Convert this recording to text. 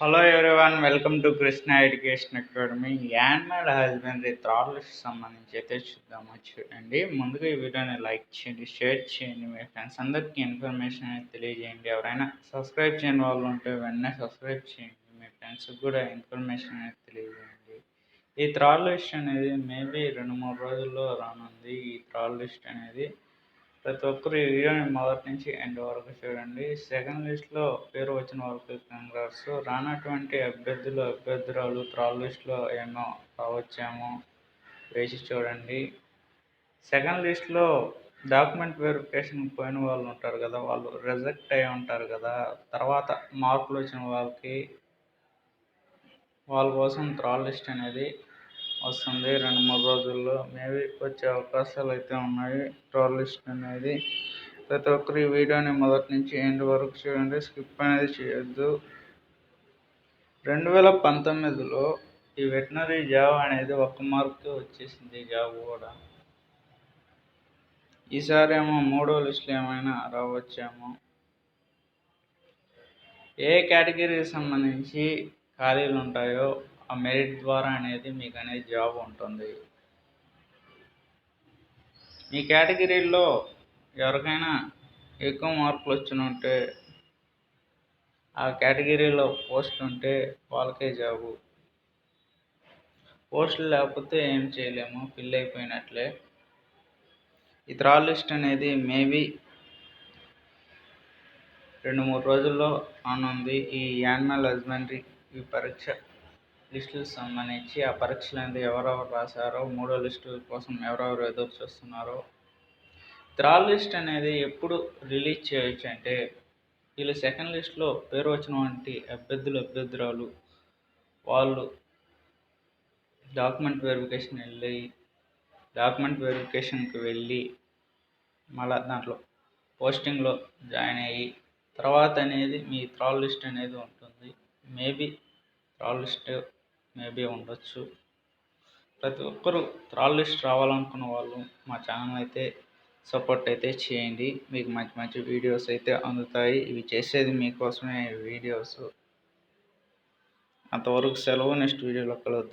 Hello everyone welcome to Krishna education academy animal husbandry థ్రాట్లకు సంబంధించి అయితే చూద్దాము చూడండి. ముందుగా ఈ వీడియోని లైక్ చేయండి షేర్ చేయండి మీ ఫ్రెండ్స్ అందరికీ ఇన్ఫర్మేషన్ అనేది తెలియజేయండి. ఎవరైనా సబ్స్క్రైబ్ చేయని వాళ్ళు ఉంటే వెంటనే సబ్స్క్రైబ్ చేయండి మీ ఫ్రెండ్స్కి కూడా ఇన్ఫర్మేషన్ అనేది తెలియజేయండి. ఈ థ్రాల్ లిస్ట్ అనేది మేబీ రెండు మూడు రోజుల్లో రానుంది. ఈ థ్రాల్ లిస్ట్ అనేది ప్రతి ఒక్కరు ఈ వీడియోని మొదటి నుంచి ఎండ్ వరకు చూడండి. సెకండ్ లిస్ట్లో పేరు వచ్చిన వాళ్ళకి కంగ్రాట్స్. రానటువంటి అభ్యర్థులు అభ్యర్థురాలు థర్డ్ లిస్ట్లో ఏమో రావచ్చేమో వేసి చూడండి. సెకండ్ లిస్ట్లో డాక్యుమెంట్ వెరిఫికేషన్ పోయిన వాళ్ళు ఉంటారు కదా వాళ్ళు రిజెక్ట్ అయి ఉంటారు కదా. తర్వాత మార్కులు వచ్చిన వాళ్ళకి వాళ్ళ కోసం థ్రాల్ లిస్ట్ అనేది వస్తుంది. రెండు మూడు రోజుల్లో మేబీ వచ్చే అవకాశాలు అయితే ఉన్నాయి. ట్రోల్ లిస్ట్ అనేది ప్రతి ఒక్కరు ఈ వీడియోని మొదటి నుంచి ఎండ్ వరకు చూడండి. స్కిప్ అనేది చేయొద్దు. రెండు వేల పంతొమ్మిదిలో ఈ వెటనరీ జాబ్ అనేది ఒక్క మార్క్తో వచ్చేసింది జాబ్ కూడా. ఈసారి ఏమో మూడో లిస్టులు ఏమైనా రావచ్చేమో. ఏ కేటగిరీకి సంబంధించి ఖాళీలు ఉంటాయో ఆ మెరిట్ ద్వారా అనేది మీకు అనేది జాబ్ ఉంటుంది. మీ కేటగిరీలో ఎవరికైనా ఎక్కువ మార్కులు వచ్చిన ఉంటే ఆ కేటగిరీలో పోస్ట్ ఉంటే వాళ్ళకే జాబు పోస్టులు లేకపోతే ఏం చేయలేము ఫిల్ అయిపోయినట్లే. ఈ త్రాల్ లిస్ట్ అనేది మేబీ రెండు మూడు రోజుల్లో ఆన్ ఉంది ఈ యానిమల్ హస్బెండరీ ఈ పరీక్ష లిస్టులు సంబంధించి ఆ పరీక్షలు అనేది ఎవరెవరు రాశారో మూడో లిస్టు కోసం ఎవరెవరు ఎదురు చూస్తున్నారో థర్డ్ లిస్ట్ అనేది ఎప్పుడు రిలీజ్ చేయొచ్చు అంటే వీళ్ళు సెకండ్ లిస్ట్లో పేరు వచ్చిన వంటి అభ్యర్థులు అభ్యర్థురాలు వాళ్ళు డాక్యుమెంట్ వెరిఫికేషన్ వెళ్ళి డాక్యుమెంట్ వెరిఫికేషన్కి వెళ్ళి మళ్ళీ దాంట్లో పోస్టింగ్లో జాయిన్ అయ్యి తర్వాత అనేది మీ థ్రాల్ లిస్ట్ అనేది ఉంటుంది. మేబీ థ్రాల్ లిస్ట్ మేబీ ఉండొచ్చు. ప్రతి ఒక్కరూ త్రాల్ లిస్ట్ రావాలనుకున్న వాళ్ళు మా ఛానల్ అయితే సపోర్ట్ అయితే చేయండి. మీకు మంచి మంచి వీడియోస్ అయితే అందుతాయి. ఇవి చేసేది మీకోసమే వీడియోస్. అంతవరకు సెలవు. నెక్స్ట్ వీడియోలో కలుద్దాం.